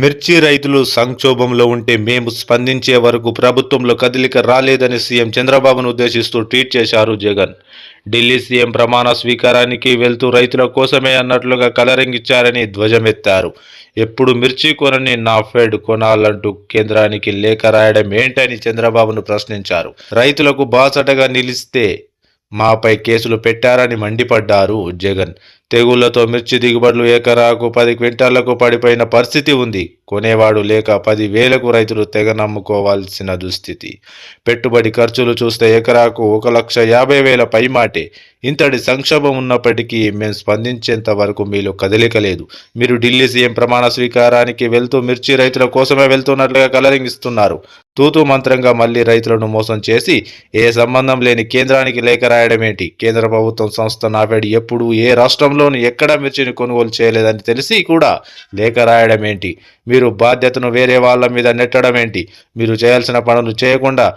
మిర్చి రైతులు సంక్షోభంలో ఉంటే మేము స్పందించే వరకు ప్రభుత్వంలో కదలిక రాలేదని సీఎం చంద్రబాబును ఉద్దేశిస్తూ ట్వీట్ చేశారు జగన్. ఢిల్లీ సీఎం ప్రమాణ స్వీకారానికి వెళ్తూ రైతుల కోసమే అన్నట్లుగా కలరింగ్ ఇచ్చారని ధ్వజమెత్తారు. ఎప్పుడు మిర్చి కొనని నా ఫెడ్ కొనాలంటూ కేంద్రానికి లేఖ రాయడం ఏంటని చంద్రబాబును ప్రశ్నించారు. రైతులకు బాసటగా నిలిస్తే మాపై కేసులు పెట్టారని మండిపడ్డారు జగన్. తెగుళ్ళతో మిర్చి దిగుబడులు ఎకరాకు పది క్వింటాళ్ళకు పడిపోయిన పరిస్థితి ఉంది. కొనేవాడు లేక పది వేలకు రైతులు తెగ నమ్ముకోవాల్సిన దుస్థితి. పెట్టుబడి ఖర్చులు చూస్తే ఎకరాకు ఒక లక్ష యాభై వేల పైమాటే. ఇంతటి సంక్షోభం ఉన్నప్పటికీ మేము స్పందించేంత వరకు మీలో కదలిక లేదు. మీరు ఢిల్లీ సీఎం ప్రమాణ స్వీకారానికి వెళ్తూ మిర్చి రైతుల కోసమే వెళ్తున్నట్లుగా కలరింగ్ ఇస్తున్నారు తూతూ మంత్రంగా మళ్ళీ రైతులను మోసం చేసి ఏ సంబంధం లేని కేంద్రానికి లేఖ రాయడం ఏంటి? కేంద్ర ప్రభుత్వం సంస్థ నాఫెడ్ ఎప్పుడు ఏ రాష్ట్రంలోనూ ఎక్కడా మిర్చిని కొనుగోలు చేయలేదని తెలిసి కూడా లేఖ రాయడం ఏంటి? మీరు బాధ్యతను వేరే వాళ్ళ మీద నెట్టడమేంటి మీరు చేయాల్సిన పనులు చేయకుండా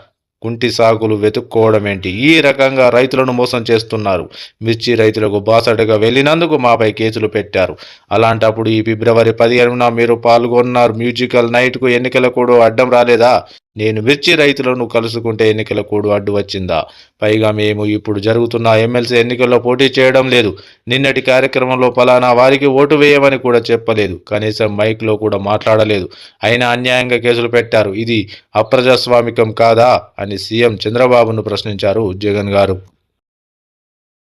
కుంటి సాగులు వెతుక్కోవడం ఏంటి? ఈ రకంగా రైతులను మోసం చేస్తున్నారు. మిర్చి రైతులకు బాసటగా వెళ్ళినందుకు మాపై కేసులు పెట్టారు. అలాంటప్పుడు ఈ ఫిబ్రవరి పదిహేనున మీరు పాల్గొన్నారు. మ్యూజికల్ నైట్కు ఎన్నికల కూడా అడ్డం రాలేదా? నేను మిర్చి రైతులను కలుసుకుంటే ఎన్నికల కూడు అడ్డు వచ్చిందా? పైగా మేము ఇప్పుడు జరుగుతున్న ఎమ్మెల్సీ ఎన్నికల్లో పోటీ చేయడం లేదు. నిన్నటి కార్యక్రమంలో ఫలానా వారికి ఓటు వేయమని కూడా చెప్పలేదు. కనీసం మైక్లో కూడా మాట్లాడలేదు. అయినా అన్యాయంగా కేసులు పెట్టారు. ఇది అప్రజాస్వామికం కాదా? అని సీఎం చంద్రబాబును ప్రశ్నించారు జగన్ గారు.